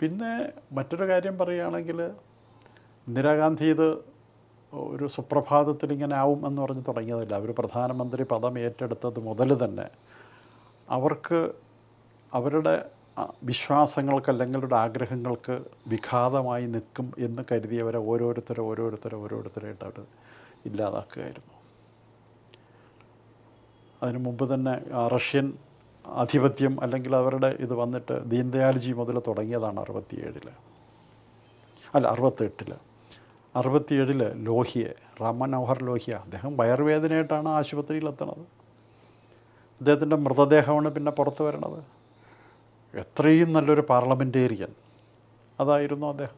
പിന്നെ മറ്റൊരു കാര്യം പറയുകയാണെങ്കിൽ ഇന്ദിരാഗാന്ധി ഇത് ഒരു സുപ്രഭാതത്തിൽ ഇങ്ങനെ ആവും എന്ന് പറഞ്ഞ് തുടങ്ങിയതല്ല. അവർ പ്രധാനമന്ത്രി പദം ഏറ്റെടുത്തത് മുതൽ തന്നെ അവർക്ക് അവരുടെ വിശ്വാസങ്ങൾക്ക് അല്ലെങ്കിൽ അവരുടെ ആഗ്രഹങ്ങൾക്ക് വിഘാതമായി നിൽക്കും എന്ന് കരുതിയവരെ ഓരോരുത്തരെ ഓരോരുത്തരെ ഓരോരുത്തരായിട്ട് അവർ ഇല്ലാതാക്കുകയായിരുന്നു. അതിനു മുമ്പ് തന്നെ റഷ്യൻ ആധിപത്യം അല്ലെങ്കിൽ അവരുടെ ഇത് വന്നിട്ട് ദീൻദയാൽജി മുതൽ തുടങ്ങിയതാണ് അറുപത്തിയേഴിൽ അല്ല അറുപത്തെട്ടിൽ അറുപത്തിയേഴിൽ ലോഹിയെ റാം മനോഹർ ലോഹിയ അദ്ദേഹം വയറുവേദനയായിട്ടാണ് ആശുപത്രിയിൽ എത്തണത് അദ്ദേഹത്തിന്റെ മൃതദേഹമാണ് പിന്നെ പുറത്തു വരണത്. എത്രയും നല്ലൊരു പാർലമെന്റേറിയൻ അതായിരുന്നു അദ്ദേഹം.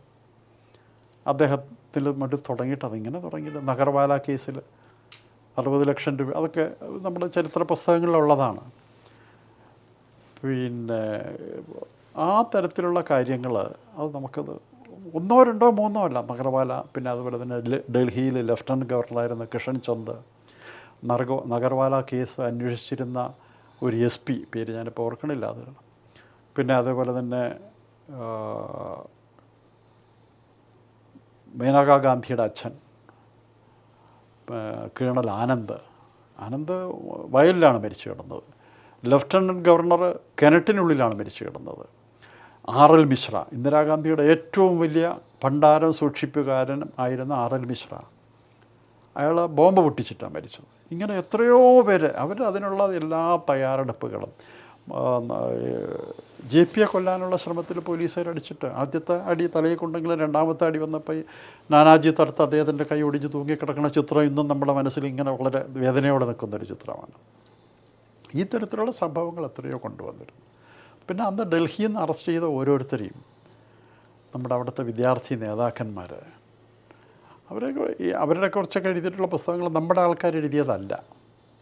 അദ്ദേഹത്തിൽ മറ്റു തുടങ്ങിയിട്ട് അതിങ്ങനെ തുടങ്ങിയത് നഗർവാല കേസിൽ അറുപത് ലക്ഷം രൂപ അതൊക്കെ നമ്മുടെ ചരിത്ര പുസ്തകങ്ങളിലുള്ളതാണ്. പിന്നെ ആ തരത്തിലുള്ള കാര്യങ്ങൾ അത് നമുക്കത് ഒന്നോ രണ്ടോ മൂന്നോ അല്ല നഗർവാല പിന്നെ അതുപോലെ തന്നെ ഡൽഹിയിൽ ലെഫ്റ്റനന്റ് ഗവർണറായിരുന്ന കിഷൻ ചന്ദ് നർഗോ നഗർവാല കേസ് അന്വേഷിച്ചിരുന്ന ഒരു എസ് പി പേര് ഞാനിപ്പോൾ ഓർക്കണില്ല അത്. പിന്നെ അതേപോലെ തന്നെ മേനകാ ഗാന്ധിയുടെ അച്ഛൻ കേണൽ ആനന്ദ്. ആനന്ദ് വയലിലാണ് മരിച്ചു കിടന്നത്. ലഫ്റ്റനന്റ് ഗവർണർ കിണറ്റിനുള്ളിലാണ് മരിച്ചു കിടന്നത്. ആർ എൽ മിശ്ര ഇന്ദിരാഗാന്ധിയുടെ ഏറ്റവും വലിയ ഭണ്ഡാരം സൂക്ഷിപ്പുകാരൻ ആയിരുന്ന ആർ എൽ മിശ്ര. അയാൾ ബോംബ് പൊട്ടിച്ചിട്ടാണ് മരിച്ചത്. ഇങ്ങനെ എത്രയോ പേര് അവർ അതിനുള്ള എല്ലാ തയ്യാറെടുപ്പുകളും ജെ പിയെ കൊല്ലാനുള്ള ശ്രമത്തിൽ പോലീസുകാർ അടിച്ചിട്ട് ആദ്യത്തെ അടി തലയിൽ കൊണ്ടെങ്കിലും രണ്ടാമത്തെ അടി വന്നപ്പോൾ നാനാജി തടുത്ത് അദ്ദേഹത്തിന്റെ കൈ ഒടിഞ്ഞ് തൂങ്ങിക്കിടക്കുന്ന ചിത്രം ഇന്നും നമ്മുടെ മനസ്സിൽ ഇങ്ങനെ വളരെ വേദനയോടെ നിൽക്കുന്നൊരു ചിത്രമാണ്. ഈ തരത്തിലുള്ള സംഭവങ്ങൾ എത്രയോ കൊണ്ടുവന്നിരുന്നു. പിന്നെ അന്ന് ഡൽഹിയിൽ നിന്ന് അറസ്റ്റ് ചെയ്ത ഓരോരുത്തരെയും നമ്മുടെ അവിടുത്തെ വിദ്യാർത്ഥി നേതാക്കന്മാർ അവരെ അവരുടെ കുറച്ചൊക്കെ എഴുതിയിട്ടുള്ള പുസ്തകങ്ങൾ നമ്മുടെ ആൾക്കാർ എഴുതിയതല്ല.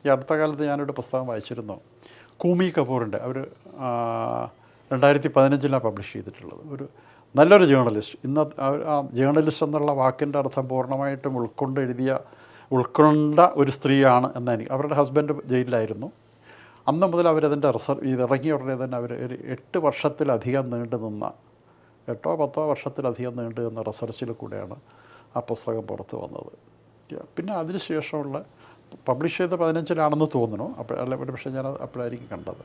ഈ അടുത്ത കാലത്ത് ഞാനൊരു പുസ്തകം വായിച്ചിരുന്നു. കൂമി കപൂറിന്റെ അവർ രണ്ടായിരത്തി പതിനഞ്ചിലാണ് പബ്ലിഷ് ചെയ്തിട്ടുള്ളത്. ഒരു നല്ലൊരു ജേണലിസ്റ്റ്. ഇന്ന് ആ ജേർണലിസ്റ്റ് എന്നുള്ള വാക്കിന്റെ അർത്ഥം പൂർണമായിട്ടും ഉൾക്കൊണ്ട് എഴുതിയ ഉൾക്കൊണ്ട ഒരു സ്ത്രീയാണ് എന്നെനിക്ക് അവരുടെ ഹസ്ബൻഡ് ജയിലിലായിരുന്നു. അന്ന് മുതൽ അവരതിന്റെ റിസർച്ച് ഇത് ഇറങ്ങിയ ഉടനെ തന്നെ അവർ ഒരു എട്ട് വർഷത്തിലധികം നീണ്ടു നിന്ന എട്ടോ പത്തോ വർഷത്തിലധികം നീണ്ടു നിന്ന റിസർച്ചിൽ കൂടെയാണ് ആ പുസ്തകം പുറത്ത് വന്നത്. പിന്നെ അതിനുശേഷമുള്ള പബ്ലിഷ് ചെയ്ത പതിനഞ്ചിലാണെന്ന് തോന്നുന്നു. അപ്പോൾ അല്ല ഒരു പക്ഷേ ഞാൻ അപ്പോഴായിരിക്കും കണ്ടത്.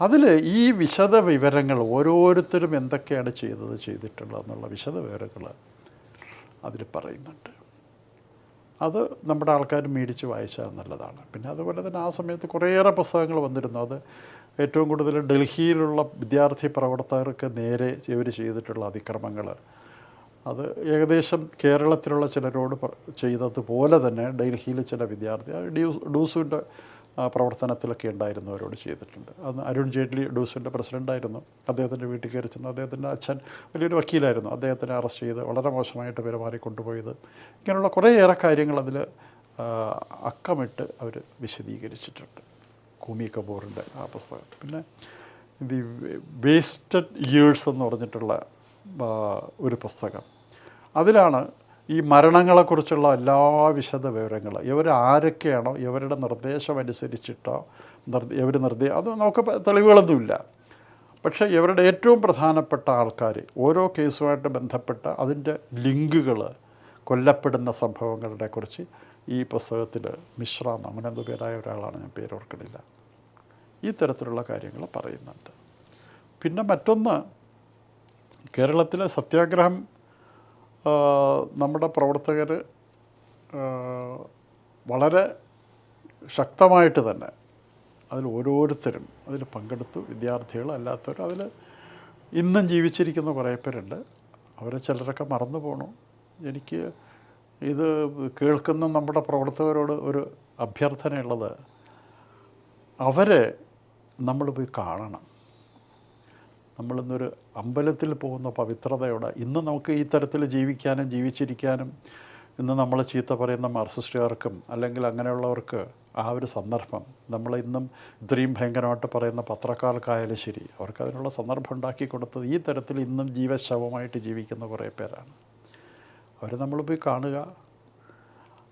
അതിൽ ഈ വിശദ വിവരങ്ങൾ ഓരോരുത്തരും എന്തൊക്കെയാണ് ചെയ്തത് ചെയ്തിട്ടുള്ളത് എന്നുള്ള വിശദ വിവരങ്ങൾ അതിൽ പറയുന്നുണ്ട്. അത് നമ്മുടെ ആൾക്കാർ മേടിച്ച് വായിച്ചാൽ നല്ലതാണ്. പിന്നെ അതുപോലെ തന്നെ ആ സമയത്ത് കുറേയേറെ പുസ്തകങ്ങൾ വന്നിരുന്നു. അത് ഏറ്റവും കൂടുതൽ ഡൽഹിയിലുള്ള വിദ്യാർത്ഥി പ്രവർത്തകർക്ക് നേരെ ഇവർ ചെയ്തിട്ടുള്ള അതിക്രമങ്ങൾ അത് ഏകദേശം കേരളത്തിലുള്ള ചിലരോട് ചെയ്തതുപോലെ തന്നെ ഡൽഹിയിലെ ചില വിദ്യാർത്ഥി ആ ഡ്യൂസ് ഡൂസുവിന്റെ ആ, പ്രവർത്തനത്തിലൊക്കെ ഉണ്ടായിരുന്നവരോട് ചെയ്തിട്ടുണ്ട്. അന്ന് അരുൺ ജെയ്റ്റ്ലി ഡൂസിന്റെ പ്രസിഡന്റായിരുന്നു. അദ്ദേഹത്തിന്റെ വീട്ടിൽ കയറി ചെന്ന് അദ്ദേഹത്തിന്റെ അച്ഛൻ വലിയൊരു വക്കീലായിരുന്നു. അദ്ദേഹത്തിനെ അറസ്റ്റ് ചെയ്ത് വളരെ മോശമായിട്ട് പെരുമാറി കൊണ്ടുപോയത്. ഇങ്ങനെയുള്ള കുറേയേറെ കാര്യങ്ങൾ അതിൽ അക്കമിട്ട് അവർ വിശദീകരിച്ചിട്ടുണ്ട്. ഭൂമി കപൂറിന്റെ ആ പുസ്തകം പിന്നെ ദി വേസ്റ്റഡ് ഇയേഴ്സ് എന്ന് പറഞ്ഞിട്ടുള്ള ഒരു പുസ്തകം. അതിലാണ് ഈ മരണങ്ങളെക്കുറിച്ചുള്ള എല്ലാ വിശദ വിവരങ്ങൾ ഇവർ ആരൊക്കെയാണോ ഇവരുടെ നിർദ്ദേശം അനുസരിച്ചിട്ടോ ഇവർ നിർദ്ദേ അത് നമുക്ക് തെളിവുകളൊന്നുമില്ല. പക്ഷേ ഇവരുടെ ഏറ്റവും പ്രധാനപ്പെട്ട ആൾക്കാർ ഓരോ കേസുമായിട്ട് ബന്ധപ്പെട്ട അതിന്റെ ലിങ്കുകൾ കൊല്ലപ്പെടുന്ന സംഭവങ്ങളുടെ കുറിച്ച് ഈ പുസ്തകത്തിൽ മിശ്ര അങ്ങനെ പേരായ ഒരാളാണ് ഞാൻ പേരോർക്കണില്ല ഈ തരത്തിലുള്ള കാര്യങ്ങൾ പറയുന്നുണ്ട്. പിന്നെ മറ്റൊന്ന് കേരളത്തിലെ സത്യാഗ്രഹം നമ്മുടെ പ്രവർത്തകർ വളരെ ശക്തമായിട്ട് തന്നെ അതിൽ ഓരോരുത്തരും അതിൽ പങ്കെടുത്തു. വിദ്യാർത്ഥികൾ അല്ലാത്തവർ അതിൽ ഇന്നും ജീവിച്ചിരിക്കുന്ന കുറേ പേരുണ്ട്. അവരെ ചിലരൊക്കെ മറന്നു പോണു. എനിക്ക് ഇത് കേൾക്കുന്ന നമ്മുടെ പ്രവർത്തകരോട് ഒരു അഭ്യർത്ഥനയുള്ളത് അവരെ നമ്മൾ പോയി കാണണം. നമ്മളിന്നൊരു അമ്പലത്തിൽ പോകുന്ന പവിത്രതയോടെ ഇന്ന് നമുക്ക് ഈ തരത്തിൽ ജീവിക്കാനും ജീവിച്ചിരിക്കാനും ഇന്ന് നമ്മൾ ചീത്ത പറയുന്ന മാർസിസ്റ്റുകാർക്കും അല്ലെങ്കിൽ അങ്ങനെയുള്ളവർക്ക് ആ ഒരു സന്ദർഭം നമ്മൾ ഇന്നും ഇത്രയും ഭയങ്കരമായിട്ട് പറയുന്ന പത്രക്കാർക്കായാലും ശരി അവർക്ക് അതിനുള്ള സന്ദർഭം ഉണ്ടാക്കി കൊടുത്തത് ഈ തരത്തിൽ ഇന്നും ജീവശവമായിട്ട് ജീവിക്കുന്ന കുറേ പേരാണ്. അവർ നമ്മൾ പോയി കാണുക.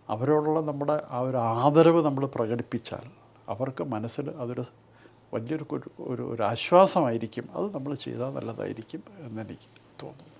അവരോടുള്ള നമ്മുടെ ആ ഒരു ആദരവ് നമ്മൾ പ്രകടിപ്പിച്ചാൽ അവർക്ക് മനസ്സിൽ അതൊരു വലിയൊരു ഒരു ഒരു ആശ്വാസമായിരിക്കും. അത് നമ്മൾ ചെയ്താൽ നല്ലതായിരിക്കും എന്നെനിക്ക് തോന്നുന്നു.